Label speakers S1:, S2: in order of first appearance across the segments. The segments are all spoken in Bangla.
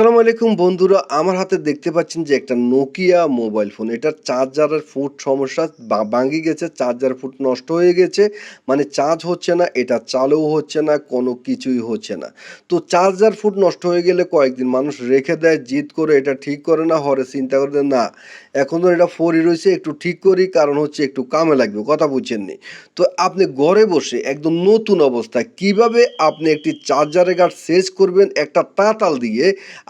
S1: আসসালামু আলাইকুম বন্ধুরা, আমার হাতে দেখতে পাচ্ছেন যে একটা নোকিয়া মোবাইল ফোন এটার চার্জারের ফুট সমস্যা ভাঙি গেছে চার্জার ফুট নষ্ট হয়ে গেছে। মানে চার্জ হচ্ছে না, এটা চালুও হচ্ছে না, কোনো কিছুই হচ্ছে না। তো চার্জার ফুট নষ্ট হয়ে গেলে কয়েকদিন মানুষ রেখে দেয়, জিদ করে এটা ঠিক করে না, হরে চিন্তা করে না এখনও এটা ফোরই রয়েছে, একটু ঠিক করি, কারণ হচ্ছে একটু কামে লাগবে, কথা বুঝছেননি? তো আপনি ঘরে বসে একদম নতুন অবস্থায় কীভাবে আপনি একটি চার্জারের গার্ড সেচ করবেন, একটা তাঁতাল দিয়ে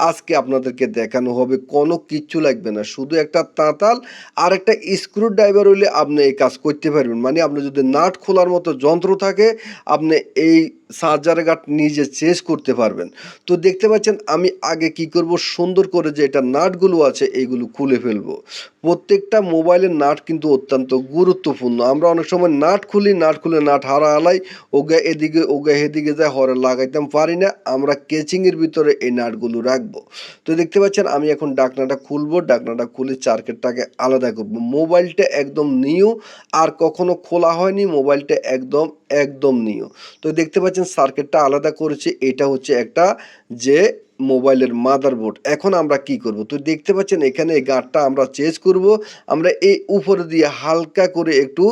S1: আজকে আপনাদেরকে দেখানো হবে, কোনো কিচ্ছু লাগবে না। শুধু একটা তাঁতাল আর একটা স্ক্রু ড্রাইভার হইলে আপনি এই কাজ করতে পারবেন। মানে আপনি যদি নাট খোলার মতো যন্ত্র থাকে, আপনি এই চার্জারের গার্ড নিজে চেঞ্জ করতে পারবেন। তো দেখতে পাচ্ছেন, আমি আগে কি করব? সুন্দর করে যে এটা নাটগুলো আছে এইগুলো খুলে ফেলব। প্রত্যেকটা মোবাইলের নাট কিন্তু অত্যন্ত গুরুত্বপূর্ণ। আমরা অনেক সময় নাট খুলি, নাট খুলে নাট হারা হালাই ওগা এদিকে ওগা এদিকে যায়, হরে লাগাইতাম, পারি না। আমরা কেচিংয়ের ভিতরে এই নাটগুলো রাখব। তো দেখতে পাচ্ছেন, আমি এখন ডাকনাটা খুলবো, ডাকনাটা খুলে চার্কেটটাকে আলাদা করব। মোবাইলটা একদম নিউ, আর কখনো খোলা হয়নি, মোবাইলটা একদম একদম নিউ। তো দেখতে পাচ্ছেন সার্কিটটা আলাদা করেছে, এটা হচ্ছে একটা যে মোবাইলের মাদারবোর্ড এখন আমরা কি করব? তো দেখতে পাচ্ছেন এখানে এই গাঁটটা আমরা চেঞ্জ করব। আমরা এই উপরে দিয়ে হালকা করে একটু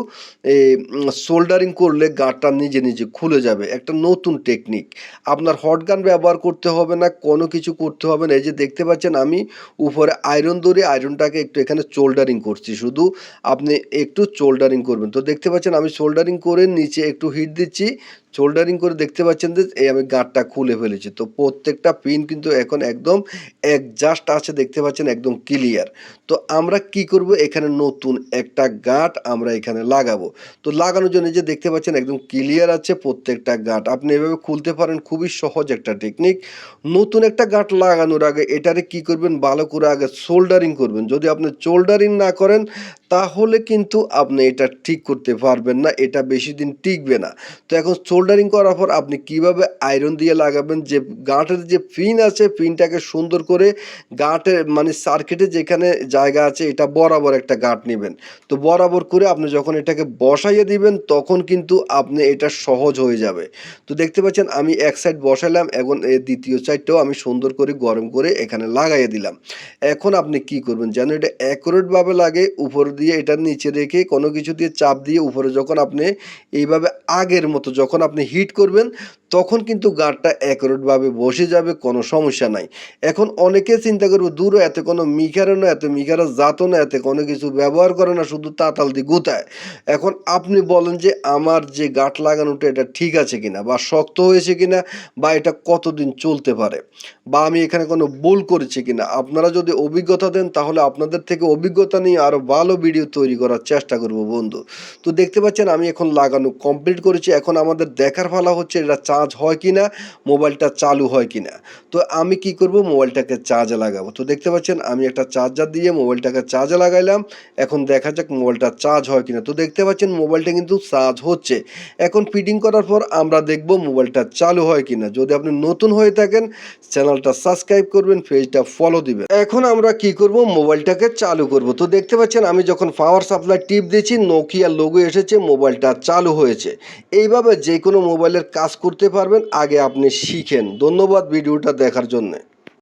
S1: সোল্ডারিং করলে গাঁটটা নিজে নিজে খুলে যাবে। একটা নতুন টেকনিক আপনার হট গান ব্যবহার করতে হবে না, কোনো কিছু করতে হবে না। এই যে দেখতে পাচ্ছেন আমি উপরে আয়রন ধরে আয়রনটাকে একটু এখানে সোল্ডারিং করছি। শুধু আপনি একটু সোল্ডারিং করবেন। তো দেখতে পাচ্ছেন আমি সোল্ডারিং করে নিচে একটু হিট দিচ্ছি। সোল্ডারিং করে দেখতে পাচ্ছেন যে এই আমি গাঁটটা খুলে ফেলেছি। তো প্রত্যেকটা পিন কিন্তু এখন একদম একজাস্ট আছে, দেখতে পাচ্ছেন একদম ক্লিয়ার তো আমরা কি করব? এখানে নতুন একটা গাঁট আমরা এখানে লাগাবো। তো লাগানোর জন্য যে দেখতে পাচ্ছেন একদম ক্লিয়ার আছে প্রত্যেকটা গাঁট। আপনি এভাবে খুলতে পারেন, খুবই সহজ একটা টেকনিক নতুন একটা গাঁট লাগানোর আগে এটারে কি করবেন? ভালো করে আগে সোল্ডারিং করবেন। যদি আপনি সোল্ডারিং না করেন, তাহলে কিন্তু আপনি এটা ঠিক করতে পারবেন না, এটা বেশি দিন টিকবে না। তো এখন সোল্ডারিং করার পর আপনি কীভাবে আয়রন দিয়ে লাগাবেন? যে গাঁটের যে পিন আছে পিনটাকে সুন্দর করে গাঁটের মানে সার্কিটে যেখানে জায়গা আছে, এটা বরাবর একটা গাঁট নেবেন। তো বরাবর করে আপনি যখন এটাকে বসাইয়ে দিবেন, তখন কিন্তু আপনি এটা সহজ হয়ে যাবে। তো দেখতে পাচ্ছেন, আমি এক সাইড বসাইলাম, এখন এই দ্বিতীয় সাইডটাও আমি সুন্দর করে গরম করে এখানে লাগাইয়ে দিলাম। এখন আপনি কি করবেন? যেন এটা অ্যাকুরেটভাবে লাগে, উপর দিয়ে এটা নিচে রেখে কোনো কিছু দিয়ে চাপ দিয়ে উপরে যখন আপনি এইভাবে আগের মতো, যখন আপনি হিট করবেন তখন কিন্তু গার্ডটা অ্যাকুরেটভাবে বসে যাবে, কোনো সমস্যা নাই। এখন অনেকে চিন্তা করবে, দূর এতে কোনো মিখারও না, এত মিখারও জাতো না, এতে কোনো কিছু ব্যবহার করে না, শুধু তাতাল দিয়ে গুতায়। এখন আপনি বলেন যে, আমার যে গাঁট লাগানোটা, এটা ঠিক আছে কিনা বা শক্ত হয়েছে কিনা বা এটা কতদিন চলতে পারে? বা আমি এখানে কোনো ভুল করেছি কিনা? আপনারা যদি অভিজ্ঞতা দেন, তাহলে আপনাদের থেকে অভিজ্ঞতা নিয়ে আরও ভালো ভিডিও তৈরি করার চেষ্টা করব বন্ধু। তো দেখতে পাচ্ছেন, আমি এখন লাগানো কমপ্লিট করেছি। এখন আমাদের দেখার ফালা হচ্ছে, এটা চার্জ হয় কি না মোবাইলটা চালু হয় কি না তো আমি কি করব? মোবাইলটাকে চার্জে লাগাবো। তো দেখতে পাচ্ছেন, আমি একটা চার্জার দিয়ে মোবাইলটাকে চার্জে লাগাইলাম। এখন দেখা যাক মোবাইলটা চার্জ হয় কিনা। তো দেখতে পাচ্ছেন মোবাইলটা কিন্তু চার্জ হচ্ছে। এখন ফিটিং করার পর আমরা দেখব মোবাইলটা চালু হয় কিনা। যদি আপনি নতুন হয়ে থাকেন চ্যানেলটা সাবস্ক্রাইব করবেন পেজটা ফলো দিবেন। এখন আমরা কি করব? মোবাইলটাকে চালু করব। তো দেখতে পাচ্ছেন, আমি যখন পাওয়ার সাপ্লাই টিপ দিয়েছি নোকিয়া লোগো এসেছে মোবাইলটা চালু হয়েছে। এইভাবে যে কোনো মোবাইলের কাজ করতে পারবেন আগে আপনি শিখেন। ধন্যবাদ ভিডিওটা দেখার জন্যে।